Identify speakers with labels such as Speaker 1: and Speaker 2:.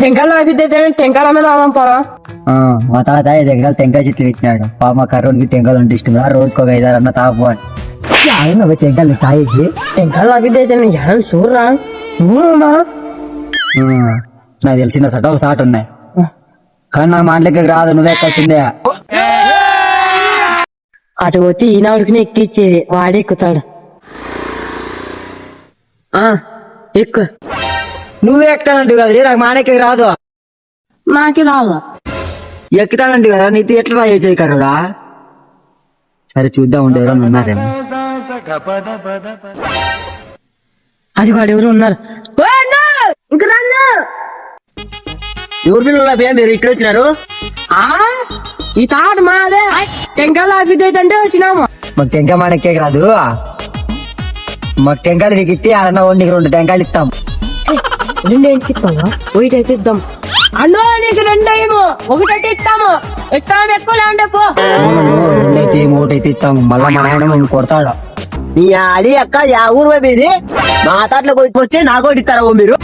Speaker 1: టెంకాయలు ఆపితే టెంకాయల మీద ఆదాం పోరా?
Speaker 2: మా తాత ఐదు ఎకరాలు టెంకాయ చెట్లు పెట్టినాడు. పాప మా కర్రోడికి టెంకాయలు అంటే ఇష్టం రోజుకి ఒక ఐదారు అన్న తాపు అని. పోయి టెంకాయలు తాగేసి.
Speaker 1: టెంకాయలు ఆపితే జనం చూడరా. చూడమ్మా
Speaker 2: నాకు తెలిసిన సట ఒక సాట ఉన్నాయి. కానీ నా మాటలకి రాదు నువ్వే ఎక్కాల్సిందే.
Speaker 1: అటు పోతే ఈనాడుకునే ఎక్కిచ్చేది. వాడే ఎక్కుతాడు. ఎక్కు.
Speaker 2: నువ్వే ఎక్కుతానంటు కదా రే, నాకు మాటకి రాదు.
Speaker 1: నాకే రాదు?
Speaker 2: ఎక్కుతానంటు కదా నీతో ఎట్లా చేసేది కర్రోడా? సరే చూద్దాం ఉండే ఎవరైనా ఉన్నారేమో.
Speaker 1: అది వాడు ఎవరు ఉన్నారు.
Speaker 2: ఎవరు పిల్లలు మీరు ఇక్కడ వచ్చినారు?
Speaker 1: ఆ? ఈ తాట మాదే. టెంకాయలు ఆపితే అంటే వచ్చినాము.
Speaker 2: మాకు టెంకాయ మాడకే రాదు. మాకు టెంకాయలు నీకు ఇస్తే ఆడన్న నీకు రెండు టెంకాయలు ఇస్తాం.
Speaker 1: రెండు ఏంటికి ఇస్తావా అయితే ఇద్దాం. అన్నో నీకు రెండు ఏమో ఒకటైతే ఇస్తాము. ఇస్తాము ఎక్కువ లేంటే పో
Speaker 2: రెండైతే మూడైతే ఇస్తాం మళ్ళా మా నాయన మేము కొడతాడు?
Speaker 3: నీ ఆడి అక్క యా ఊరు పోయి మీది? మా తాట్లో కొనుక్కొచ్చి నాకు ఒకటి ఇస్తారా మీరు?